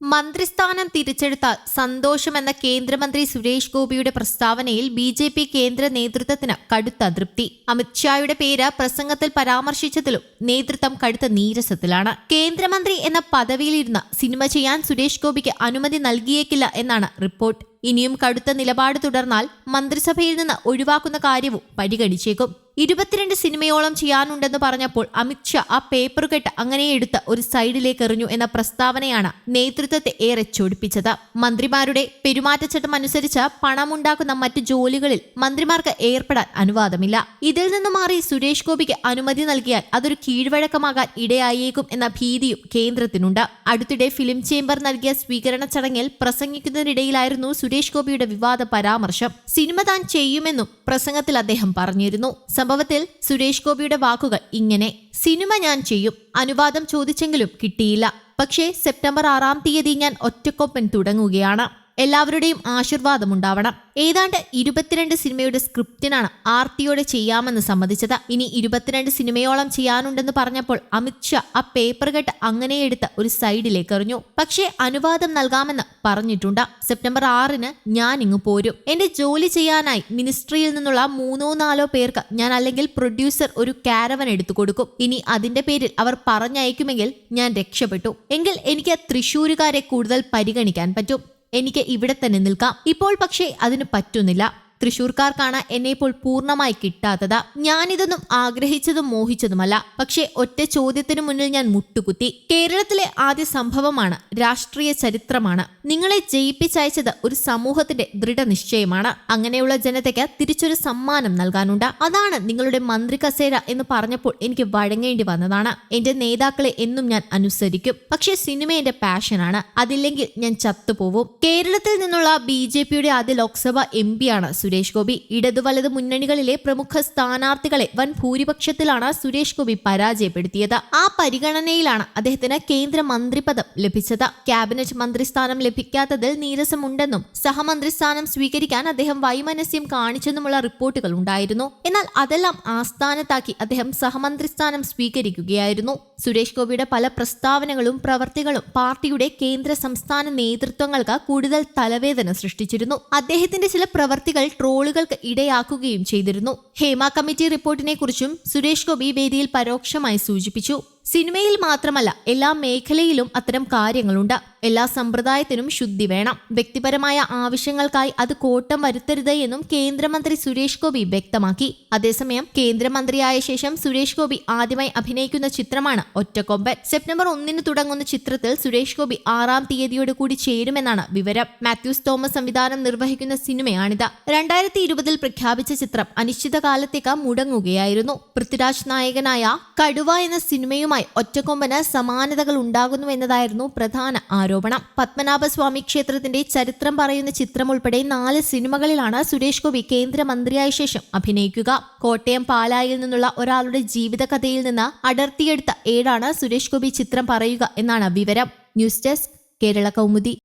മന്ത്രിസ്ഥാനം തിരിച്ചെടുത്ത സന്തോഷമെന്ന കേന്ദ്രമന്ത്രി സുരേഷ് ഗോപിയുടെ പ്രസ്താവനയിൽ ബി ജെ പി കേന്ദ്ര നേതൃത്വത്തിന് കടുത്ത അതൃപ്തി. അമിത്ഷായുടെ പേര് പ്രസംഗത്തിൽ പരാമർശിച്ചതിലും നേതൃത്വം കടുത്ത നീരസത്തിലാണ്. കേന്ദ്രമന്ത്രി എന്ന പദവിയിലിരുന്ന് സിനിമ ചെയ്യാൻ സുരേഷ് ഗോപിക്ക് അനുമതി നൽകിയേക്കില്ല എന്നാണ് റിപ്പോർട്ട്. ഇനിയും കടുത്ത നിലപാട് തുടർന്നാൽ മന്ത്രിസഭയിൽ നിന്ന് ഒഴിവാക്കുന്ന കാര്യവും പരിഗണിച്ചേക്കും. ഇരുപത്തിരണ്ട് സിനിമയോളം ചെയ്യാനുണ്ടെന്ന് പറഞ്ഞപ്പോൾ അമിത് ഷാ ആ പേപ്പർ കെട്ട് അങ്ങനെ എടുത്ത് ഒരു സൈഡിലേക്ക് എറിഞ്ഞു എന്ന പ്രസ്താവനയാണ് നേതൃത്വത്തെ ഏറെ ചൊടിപ്പിച്ചത്. മന്ത്രിമാരുടെ പെരുമാറ്റച്ചട്ടം അനുസരിച്ച് പണമുണ്ടാക്കുന്ന മറ്റ് ജോലികളിൽ മന്ത്രിമാർക്ക് ഏർപ്പെടാൻ അനുവാദമില്ല. ഇതിൽ നിന്ന് മാറി സുരേഷ് ഗോപിക്ക് അനുമതി നൽകിയാൽ അതൊരു കീഴ്വഴക്കമാകാൻ ഇടയായേക്കും എന്ന ഭീതിയും കേന്ദ്രത്തിനുണ്ട്. അടുത്തിടെ ഫിലിം ചേംബർ നൽകിയ സ്വീകരണ ചടങ്ങിൽ പ്രസംഗിക്കുന്നതിനിടയിലായിരുന്നു സുരേഷ് ഗോപിയുടെ വിവാദ പരാമർശം. സിനിമ താൻ ചെയ്യുമെന്നും പ്രസംഗത്തിൽ അദ്ദേഹം പറഞ്ഞിരുന്നു. സംഭവത്തിൽ സുരേഷ് ഗോപിയുടെ വാക്കുകൾ ഇങ്ങനെ സിനിമ ഞാൻ ചെയ്യും. അനുവാദം ചോദിച്ചെങ്കിലും കിട്ടിയില്ല. പക്ഷേ സെപ്റ്റംബർ ആറാം തീയതി ഞാൻ ഒറ്റക്കൊപ്പൻ തുടങ്ങുകയാണ്. എല്ലാവരുടെയും ആശീർവാദം ഉണ്ടാവണം. ഏതാണ്ട് ഇരുപത്തിരണ്ട് സിനിമയുടെ സ്ക്രിപ്റ്റിനാണ് ആർത്തിയോടെ ചെയ്യാമെന്ന് സമ്മതിച്ചത്. ഇനി ഇരുപത്തിരണ്ട് സിനിമയോളം ചെയ്യാനുണ്ടെന്ന് പറഞ്ഞപ്പോൾ അമിത് ഷാ ആ പേപ്പർ കട്ട് അങ്ങനെ എടുത്ത് ഒരു സൈഡിലേക്ക് എറിഞ്ഞു. പക്ഷേ അനുവാദം നൽകാമെന്ന് പറഞ്ഞിട്ടുണ്ട്. സെപ്റ്റംബർ ആറിന് ഞാൻ ഇങ്ങ് പോരും. എന്റെ ജോലി ചെയ്യാനായി മിനിസ്ട്രിയിൽ നിന്നുള്ള മൂന്നോ നാലോ പേർക്ക് ഞാൻ അല്ലെങ്കിൽ പ്രൊഡ്യൂസർ ഒരു കാരവൻ എടുത്തു കൊടുക്കും. ഇനി അതിന്റെ പേരിൽ അവർ പറഞ്ഞയക്കുമെങ്കിൽ ഞാൻ രക്ഷപ്പെട്ടു. എങ്കിൽ എനിക്ക് തൃശ്ശൂരുകാരെ കൂടുതൽ പരിഗണിക്കാൻ പറ്റും. എനിക്ക് ഇവിടെ തന്നെ നിൽക്കാം. ഇപ്പോൾ പക്ഷേ അതിന് പറ്റുന്നില്ല. തൃശൂർക്കാർക്കാണ് എന്നെ ഇപ്പോൾ പൂർണമായി കിട്ടാത്തത്. ഞാനിതൊന്നും ആഗ്രഹിച്ചതും മോഹിച്ചതുമല്ല. പക്ഷേ ഒറ്റ ചോദ്യത്തിനു മുന്നിൽ ഞാൻ മുട്ടുകുത്തി. കേരളത്തിലെ ആദ്യ സംഭവമാണ് രാഷ്ട്രീയ ചരിത്രമാണ്. നിങ്ങളെ ജയിപ്പിച്ചയച്ചത് ഒരു സമൂഹത്തിന്റെ ദൃഢനിശ്ചയമാണ്. അങ്ങനെയുള്ള ജനതയ്ക്ക് തിരിച്ചൊരു സമ്മാനം നൽകാനുണ്ട്. അതാണ് നിങ്ങളുടെ മന്ത്രി കസേര എന്ന് പറഞ്ഞപ്പോൾ എനിക്ക് വഴങ്ങേണ്ടി വന്നതാണ്. എന്റെ നേതാക്കളെ എന്നും ഞാൻ അനുസരിക്കും. പക്ഷേ സിനിമ എന്റെ പാഷനാണ്. അതില്ലെങ്കിൽ ഞാൻ ചത്തുപോവും. കേരളത്തിൽ നിന്നുള്ള ബി ജെ പിയുടെ ആദ്യ ലോക്സഭ എം പിയാണ് സുരേഷ് ഗോപി. ഇടതു വലത് മുന്നണികളിലെ പ്രമുഖ സ്ഥാനാർത്ഥികളെ വൻ ഭൂരിപക്ഷത്തിലാണ് സുരേഷ് ഗോപി പരാജയപ്പെടുത്തിയത്. ആ പരിഗണനയിലാണ് അദ്ദേഹത്തിന് കേന്ദ്ര മന്ത്രിപദം ലഭിച്ചത്. ക്യാബിനറ്റ് മന്ത്രിസ്ഥാനം ലഭിക്കാത്തതിൽ നീരസമുണ്ടെന്നും സഹമന്ത്രിസ്ഥാനം സ്വീകരിക്കാൻ അദ്ദേഹം വൈമനസ്യം കാണിച്ചെന്നുമുള്ള റിപ്പോർട്ടുകൾ ഉണ്ടായിരുന്നു. എന്നാൽ അതെല്ലാം ആസ്ഥാനത്താക്കി അദ്ദേഹം സഹമന്ത്രിസ്ഥാനം സ്വീകരിക്കുകയായിരുന്നു. സുരേഷ് ഗോപിയുടെ പല പ്രസ്താവനകളും പ്രവർത്തികളും പാർട്ടിയുടെ കേന്ദ്ര സംസ്ഥാന നേതൃത്വങ്ങൾക്ക് കൂടുതൽ തലവേദന സൃഷ്ടിച്ചിരുന്നു. അദ്ദേഹത്തിന്റെ ചില പ്രവർത്തികൾ ട്രോളുകൾക്ക് ഇടയാക്കുകയും ചെയ്തിരുന്നു. ഹേമ കമ്മിറ്റി റിപ്പോർട്ടിനെ കുറിച്ചും സുരേഷ് ഗോപി വേദിയിൽ പരോക്ഷമായി സൂചിപ്പിച്ചു. സിനിമയിൽ മാത്രമല്ല എല്ലാ മേഖലയിലും അത്തരം കാര്യങ്ങളുണ്ട്. എല്ലാ സമ്പ്രദായത്തിനും ശുദ്ധി വേണം. വ്യക്തിപരമായ ആവശ്യങ്ങൾക്കായി അത് കോട്ടം വരുത്തരുത് എന്നും കേന്ദ്രമന്ത്രി സുരേഷ് ഗോപി വ്യക്തമാക്കി. അതേസമയം കേന്ദ്രമന്ത്രിയായ ശേഷം സുരേഷ് ഗോപി ആദ്യമായി അഭിനയിക്കുന്ന ചിത്രമാണ് ഒറ്റക്കൊമ്പൻ. സെപ്റ്റംബർ ഒന്നിന് തുടങ്ങുന്ന ചിത്രത്തിൽ സുരേഷ് ഗോപി ആറാം തീയതിയോട് കൂടി ചേരുമെന്നാണ് വിവരം. മാത്യൂസ് തോമസ് സംവിധാനം നിർവഹിക്കുന്ന സിനിമയാണിത്. രണ്ടായിരത്തി ഇരുപതിൽ പ്രഖ്യാപിച്ച ചിത്രം അനിശ്ചിതകാലത്തേക്ക് മുടങ്ങുകയായിരുന്നു. പൃഥ്വിരാജ് നായകനായ കടുവ എന്ന സിനിമയുമായി ഒറ്റക്കൊമ്പന് സമാനതകൾ ഉണ്ടാകുന്നു എന്നതായിരുന്നു പ്രധാന ആരോപണം. പത്മനാഭസ്വാമി ക്ഷേത്രത്തിന്റെ ചരിത്രം പറയുന്ന ചിത്രം ഉൾപ്പെടെ നാല് സിനിമകളിലാണ് സുരേഷ് ഗോപി കേന്ദ്രമന്ത്രിയായ ശേഷം അഭിനയിക്കുക. കോട്ടയം പാലായിൽ നിന്നുള്ള ഒരാളുടെ ജീവിതകഥയിൽ നിന്ന് അടർത്തിയെടുത്ത ഏടാണ് സുരേഷ് ഗോപി ചിത്രം പറയുക എന്നാണ് വിവരം. News desk Kerala Kaumudi.